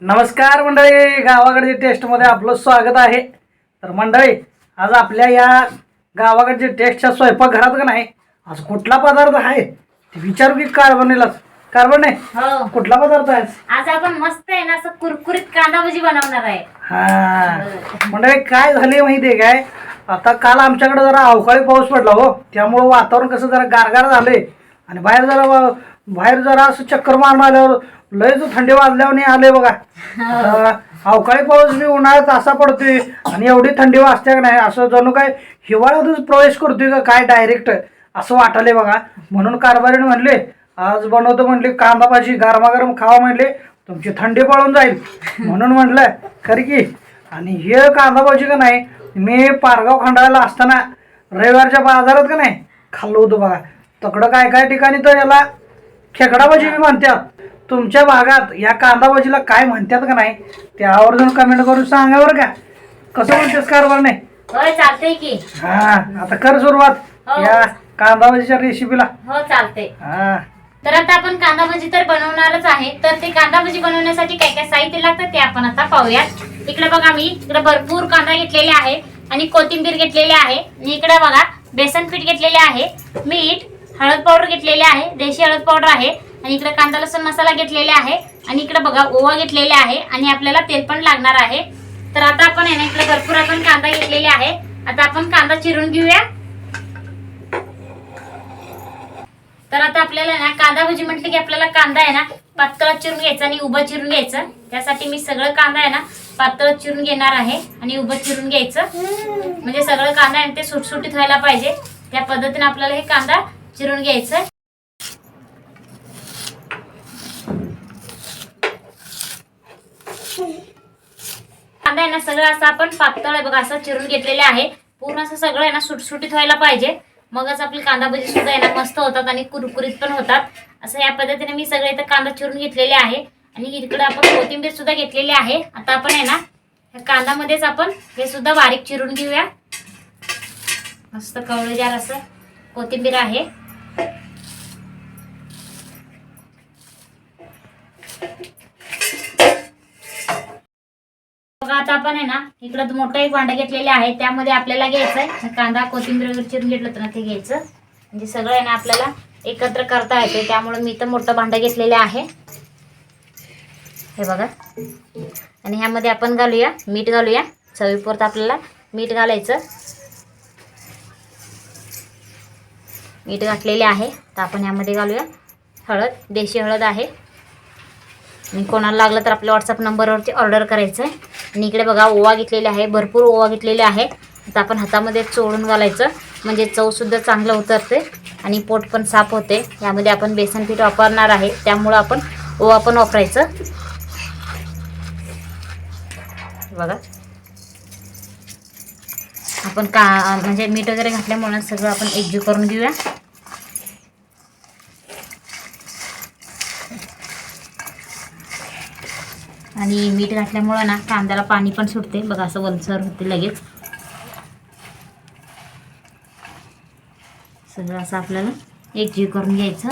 नमस्कार मंडळी गावाकडच्या टेस्टमध्ये आपलं स्वागत आहे. तर मंडळी आज आपल्या या गावाकडच्या टेस्टच्या स्वयंपाकघरात का नाही आज कुठला पदार्थ आहे? ते विचारू की कार्बनेलाच कार्बन नाही हो. कुठला पदार्थ आहे? आज आपण मस्त आहे ना असं कुरकुरीत कांदा भजी बनवणार आहे. हा. मंडळी काय झाले माहिती आहे काय? आता काल आमच्याकडे जरा अवकाळी पाऊस पडला हो. त्यामुळं वातावरण कसं जरा गारगार झालंय. आणि बाहेर जरा वा- बाहेर जरा असं चक्कर मारून आल्यावर लयच थंडी वाजल्यावर आले बघा. आता अवकाळी पाऊस बी उन्हाळ्यात असा पडतोय आणि एवढी थंडी वाजते का नाही? असं जणू काय हिवाळ्यातच प्रवेश करतोय का काय डायरेक्ट असं वाटायलंय बघा. म्हणून कारभारीने म्हणले आज बनवतो म्हणले कांदा भाजी गरमागरम खावा म्हणले तुमची थंडी पळून जाईल. म्हणून म्हटलं खरी की. आणि हे कांदा भाजी का नाही मी पारगाव खंडाळ्याला असताना रविवारच्या बाजारात का नाही खाल्लं होतं बघा. तकडं काय काय ठिकाणी तर याला खेकडा भाजी बी म्हणतात तुमच्या भागात या कांदा भाजीला काय म्हणतात का नाही ते आवर्जून कमेंट करून सांगा बरं का. कसं म्हणतेस कारभार नाही? होय चालतंय की. हा आता कर सुरुवात. हो. या कांदा भाजीच्या रेसिपीला हो चालतंय. हा. तर आता आपण कांदा भजी तर बनवणारच आहे. तर ते कांदा भजी बनवण्यासाठी काय काय साहित्य लागतं ते आपण आता पाहूयात. इकडे बघा मी इकडे भरपूर कांदा घेतलेले आहे आणि कोथिंबीर घेतलेली आहे. आणि इकडे बघा बेसन पीठ घेतलेले आहे. मीठ हळद पावडर घेतलेले आहे देशी हळद पावडर आहे आणि इकडे कांदा लसूण मसाला घेतलेला आहे आणि इकडे बघा ओवा घेतलेले आहे आणि आपल्याला तेल पण लागणार आहे. तर आता आपण आहे ना इकडे भरपूर आपण कांदा घेतलेले आहे. आता आपण कांदा चिरून घेऊया. तर आता आपल्याला ना कांदा भजी म्हटलं की आपल्याला कांदा आहे ना पातळ चिरून घ्यायचा आणि उभं चिरून घ्यायचं. त्यासाठी मी सगळं कांदा आहे ना पातळ चिरून घेणार आहे आणि उभं चिरून घ्यायचं. म्हणजे सगळं कांदा आहे ते सुटसुटीत व्हायला पाहिजे. त्या पद्धतीने आपल्याला हे कांदा चिरून घ्यायचं. कांदा आहे ना सगळं असं आपण पातळ आहे बघा असं चिरून घेतलेलं आहे. पूर्ण असं सगळं आहे ना सुटसुटीत व्हायला पाहिजे. मगच आपली कांदा भजी सुद्धा आहे ना मस्त होतात आणि कुरकुरीत पण होतात. असं या पद्धतीने मी सगळे इथं कांदा चिरून घेतलेले आहे. आणि इकडे आपण कोथिंबीर सुद्धा घेतलेली आहे. आता आपण आहे ना ह्या कांदामध्येच आपण हे सुद्धा बारीक चिरून घेऊया. मस्त कवळेजार असं कोथिंबीर आहे. आता आपण आहे ना इकडं मोठं एक भांडं घेतलेले आहे त्यामध्ये आपल्याला घ्यायचं आहे कांदा कोथिंबीर चिरून घेतलं तर ना ते घ्यायचं. म्हणजे सगळं आहे ना आपल्याला एकत्र करता येते त्यामुळे मी तर मोठं भांडं घेतलेलं आहे. हे बघा. आणि ह्यामध्ये आपण घालूया मीठ घालूया. चवीपुरतं आपल्याला मीठ घालायचं. मीठ घातलेले आहे. तर आपण यामध्ये घालूया. हळद देशी हळद आहे. आणि कोणाला लागलं तर आपल्या व्हॉट्सअप नंबरवरती ऑर्डर करायचं आहे आणि इकडे बघा ओवा घेतलेले आहे. भरपूर ओवा घेतलेले आहे. तर आपण हातामध्ये चोळून घालायचं. म्हणजे चवसुद्धा चांगलं उतरते. आणि पोट पण साफ होते. यामध्ये आपण बेसन पीठ वापरणार आहे. त्यामुळं आपण ओवा पण वापरायचं. बघा. आपण का म्हणजे मीठ वगैरे घातल्यामुळे सगळं आपण एकजीव करून घेऊया. आणि मीठ घातल्यामुळं ना कांद्याला पाणी पण सुटते. बघा असं वलसर होते लगेच. सगळं असं आपल्याला एक जीव करून घ्यायचं.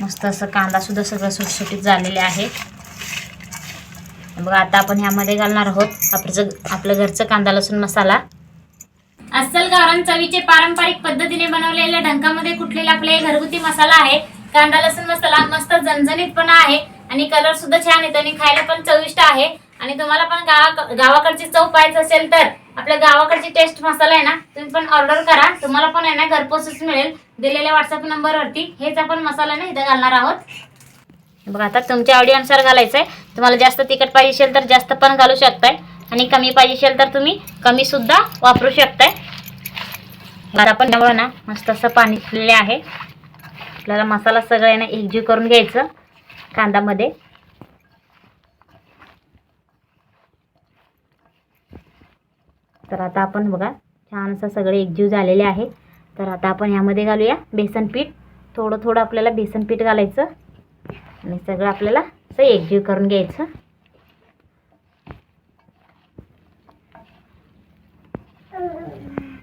मस्त असं कांदा सुद्धा सगळं सुटसुटीत झालेले आहे बघा आता आपण ह्यामध्ये घालणार आहोत आपलं आपलं घरचं कांदा लसूण मसाला. अस्सल गावरान चवीचे पारंपरिक पद्धतीने बनवलेल्या ढंकामध्ये कुठलेला आपला घरगुती मसाला आहे. कांदा लसूण मसाला मस्त झणझणीतपणा आहे. आणि कलर सुद्धा छान येतो आणि खायला पण चविष्ट आहे. आणि तुम्हाला पण गावा गावाकडची चव पाहायचं असेल तर आपल्या गावाकडची टेस्ट मसाला आहे ना तुम्ही पण ऑर्डर करा. तुम्हाला पण आहे ना घरपोचच मिळेल. दिलेल्या व्हॉट्सअप नंबरवरती. हेच आपण मसाला ना इथं घालणार आहोत. बघा आता तुमच्या आवडीनुसार घालायचं आहे तुम्हाला जास्त तिखट पाहिजे असेल तर जास्त पण घालू शकताय. आणि कमी पाहिजे असेल तर तुम्ही कमी सुद्धा वापरू शकताय. आता आपण त्यामुळे ना मस्त असं पाणी सुटलेले आहे. आपल्याला मसाला सगळ्यांना एकजीव करून घ्यायचं कांदामध्ये. तर आता आपण बघा छान असं सगळे एकजीव झालेले आहे तर आता आपण ह्यामध्ये घालूया बेसन पीठ. थोडं थोडं आपल्याला बेसन पीठ घालायचं. आणि सगळं आपल्याला असं एकजीव करून घ्यायचं.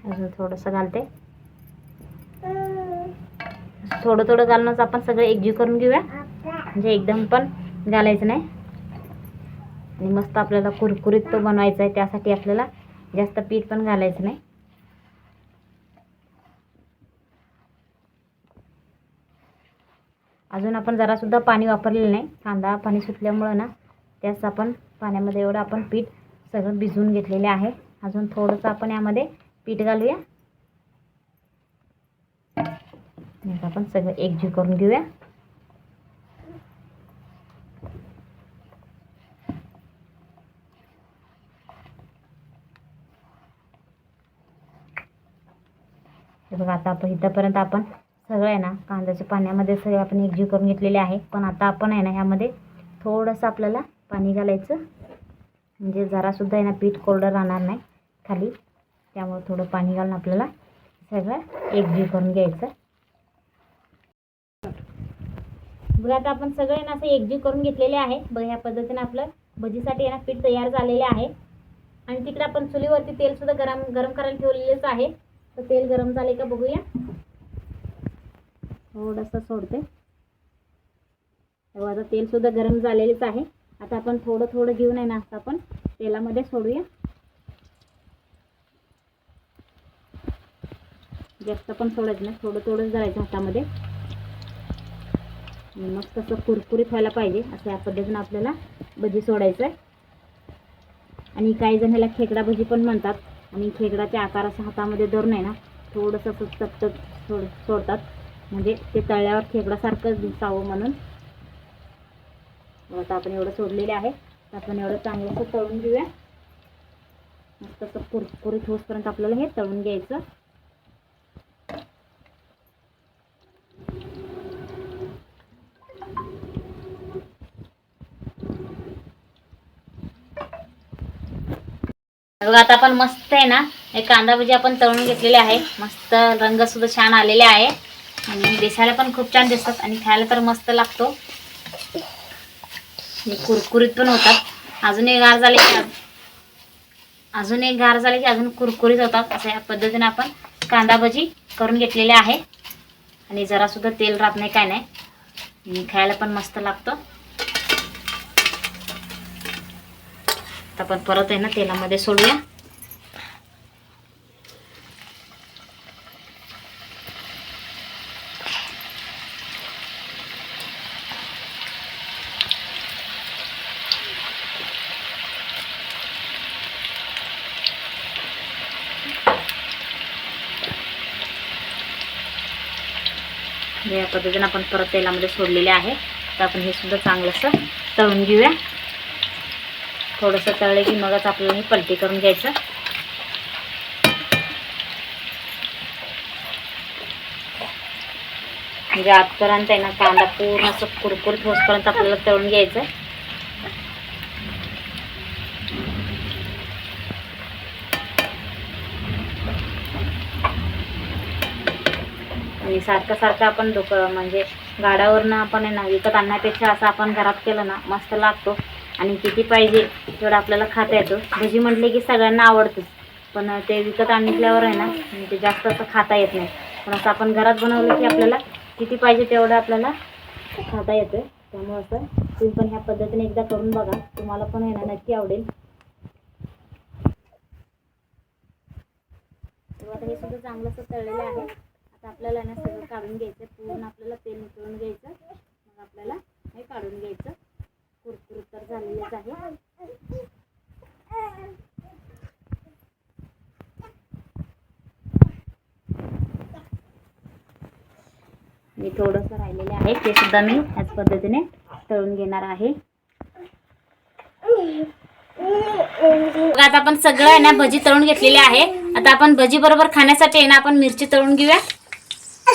अजून थोडंसं घालते. थोडं थोडं घालूनच आपण सगळं एकजीव करून घेऊया. म्हणजे एकदम पण घालायचं नाही. आणि मस्त आपल्याला कुरकुरीत तो बनवायचा आहे त्यासाठी आपल्याला जास्त पीठ पण घालायचं नाही. अजून आपण जरासुद्धा पाणी वापरलेलं नाही. कांदा पाणी सुटल्यामुळं ना त्यास आपण पाण्यामध्ये एवढं आपण पीठ सगळं भिजवून घेतलेले आहे. अजून थोडंसं आपण यामध्ये पीठ घालूया. मग आपण सगळं एकजीव करून घेऊया. हे बघा आता आपण इथंपर्यंत आपण सगळं आहे ना कांद्याच्या पाण्यामध्ये सगळे आपण एकजीव करून घेतलेले आहे. पण आता आपण आहे ना ह्यामध्ये थोडंसं आपल्याला पाणी घालायचं. म्हणजे जरासुद्धा आहे ना पीठ कोरडं राहणार नाही खाली. त्यामुळे थोडं पाणी घालून आपल्याला सगळं एकजीव करून घ्यायचं. बघा आता आपण सगळे ना असं एकजीव करून घेतलेले आहे. बघ ह्या पद्धतीने आपलं भजीसाठी आहे ना पीठ तयार झालेले आहे. आणि तिकडे आपण चुलीवरती तेल सुद्धा गरम गरम करायला ठेवलेलेच आहे. तर तेल गरम झाले का बघूया. थोडंसं सोडते. तेव्हा आता तेल सुद्धा गरम झालेलेच आहे. आता आपण थोडं थोडं घेऊन आहे ना असं आपण. तेलामध्ये सोडूया. जास्त पण सोडायचं नाही. थोडं थोडंच जायचं हातामध्ये. आणि मग तसं कुरकुरीत व्हायला पाहिजे असं या पद्धतीनं आपल्याला भजी सोडायचं आहे आणि काही जण ह्याला खेकडा भजी पण म्हणतात. आणि खेकडाच्या आकाराच्या हातामध्ये धरून आहे ना थोडंसं असं चपचप सोड सोडतात. म्हणजे ते तळल्यावर खेकडासारखंच दिसावं म्हणून. आता आपण एवढं सोडलेले आहे. तर आपण एवढं चांगलं असं तळून घेऊया. मस्त असं कुरकुरीत होसपर्यंत आपल्याला हे तळून घ्यायचं. बघा आता आपण मस्त आहे ना हे कांदा भजी आपण तळून घेतलेले आहे. मस्त रंग सुद्धा छान आलेले आहे. आणि दिसायला पण खूप छान दिसतात आणि खायला तर मस्त लागतो. कुरकुरीत पण होतात. अजून एक गार झाले की अजून एक गार झाले की अजून कुरकुरीत होतात. असं या पद्धतीने आपण कांदा भजी करून घेतलेले आहे. आणि जरासुद्धा तेल राहत नाही काय नाही. खायला पण मस्त लागतं. आपण परत आहे ना तेलामध्ये सोडूया. या पद्धतीने आपण परत तेलामध्ये सोडलेले आहे. तर आपण हे सुद्धा चांगलंसं तळून घेऊया. थोडंसं तळलं की मगच आपल्याला हे पलटी करून घ्यायचं. म्हणजे आजपर्यंत आहे ना कांदा पूर्ण असं कुरकुर ठोसपर्यंत आपल्याला तळून घ्यायचं. आणि सारखं सारखं आपण दुक म्हणजे गाड्यावरनं आपण आहे ना विकत आणण्यापेक्षा असं आपण घरात केलं ना मस्त लागतो. आणि किती पाहिजे तेवढं आपल्याला खाता येतो. भजी म्हटले की सगळ्यांना आवडतेच. पण ते विकत आणल्यावर आहे ना ते जास्त असं खाता येत नाही. पण असं आपण घरात बनवलं की आपल्याला किती पाहिजे तेवढं आपल्याला खाता येतं. त्यामुळं असं तुम्ही पण ह्या पद्धतीने एकदा करून बघा. तुम्हाला पण आहे ना नक्की आवडेल. आता हे सुद्धा चांगलं असं तळलेलं आहे. आता आपल्याला ना सगळं काढून घ्यायचं. पूर्ण आपल्याला तेल नितळून घ्यायचं. मग आपल्याला हे काढून घ्यायचं. कुरकुरीत तर आहे. मी थोडंसं राहिलेले आहे. ते सुद्धा मी याच पद्धतीने तळून घेणार आहे. आता आपण सगळं आहे ना भजी तळून घेतलेली आहे. आता आपण भजी बरोबर खाण्यासाठी आहे ना आपण मिरची तळून घेऊया.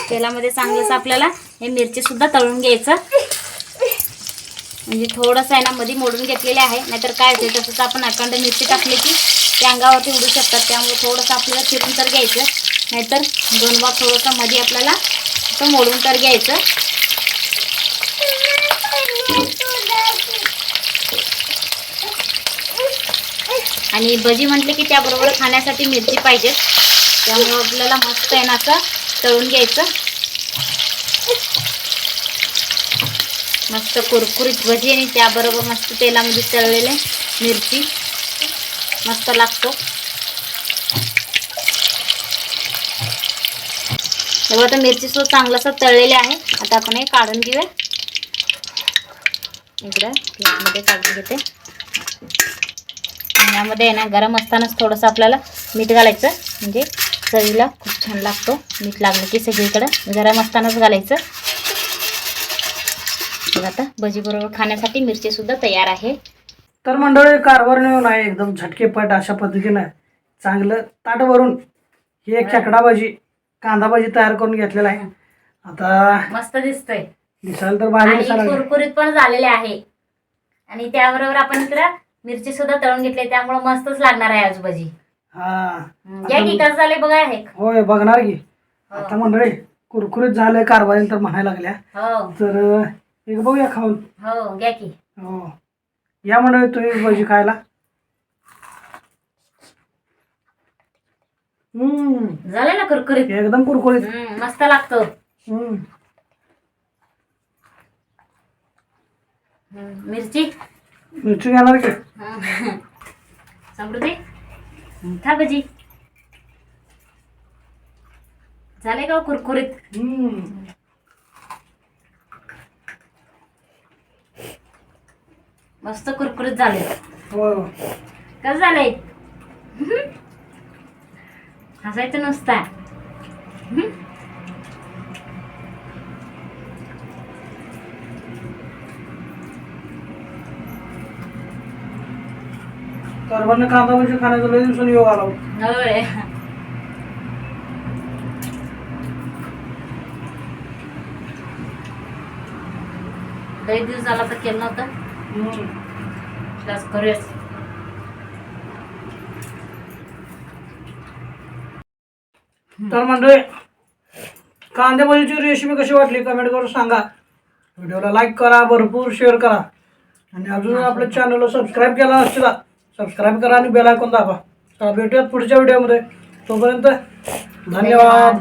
तेलामध्ये चांगलंच आपल्याला हे मिरची सुद्धा तळून घ्यायचं. म्हणजे थोडंसं आहे ना मध्ये मोडून घेतलेले आहे. नाहीतर काय होते तसंच आपण अखंड मिरची टाकली की ते अंगावरती उडू शकतात. त्यामुळे थोडंसं आपल्याला चिरून तर घ्यायचं. नाहीतर दोन भाग थोडंसं मध्ये आपल्याला असं मोडून तर घ्यायचं. आणि भजी म्हटलं की त्याबरोबर खाण्यासाठी मिरची पाहिजे. त्यामुळे आपल्याला मस्त आहे ना असं तळून घ्यायचं. मस्त कुरकुरीत भजी आणि त्याबरोबर मस्त तेलामध्ये तळलेले मिरची. मस्त लागतो. तेव्हा आता मिरची सुद्धा चांगलंसं तळलेली आहे. आता आपण हे काढून घेऊया. इकडं प्लेटमध्ये काढून घेते. आणि यामध्ये आहे ना गरम असतानाच थोडंसं आपल्याला मीठ घालायचं. म्हणजे चवीला खूप छान लागतो. मीठ लागलं की सगळीकडं गरम असतानाच घालायचं. आता भजी बरोबर खाण्यासाठी मिरची सुद्धा तयार आहे. तर मंडळी कारभार नेऊन आहे एकदम झटकेपट अशा पद्धतीनं. चांगलं ताट भरून ही एक खेकडा भाजी कांदा भाजी तयार करून घेतलेला आहे. आता मस्त दिसतोय. दिसायला तर भारी आणि दिसायला लागलं. कुरकुरीत पण झालेले आहे. आणि त्याबरोबर आपण इकडं मिरची सुद्धा तळून घेतली त्यामुळे मस्तच लागणार आहे आज भजी. हा. या की कसं झाले बघा हे होय बघणार की. हो. आता मंडळी कुरकुरीत झालंय कारभारी तर म्हणायला लागल्या. हो. तर एक बघूया खाऊन. हो घ्या की. हो. या मंडळी तुम्ही भाजी खायला. हम्म. झाले ना कुरकुरीत? एकदम कुरकुरीत. हम्म, मस्त लागतो. हम्म. हम्म, मिरची? मिरची घेणार की? हम्म. समृद्धी? खा भजी. झाले का हो कुरकुरीत? हम्म. मस्त कुरकुरीत झाले. हो. कसं झालंय? हसायचं नुसता. कांदा भाजी खाण्याचा लय दिवसांनी योग आला. होता. होय. लई दिवस झाला तर केलं नव्हतं. तर मंडळी कांदे भाजीची रेसिपी कशी वाटली कमेंट करून सांगा. व्हिडिओला लाईक करा भरपूर शेअर करा. आणि अजून आपल्या चॅनलला सबस्क्राईब केला असतील सबस्क्राईब करा आणि बेल आयकॉन दाबा. भेटूयात पुढच्या व्हिडिओमध्ये तोपर्यंत धन्यवाद.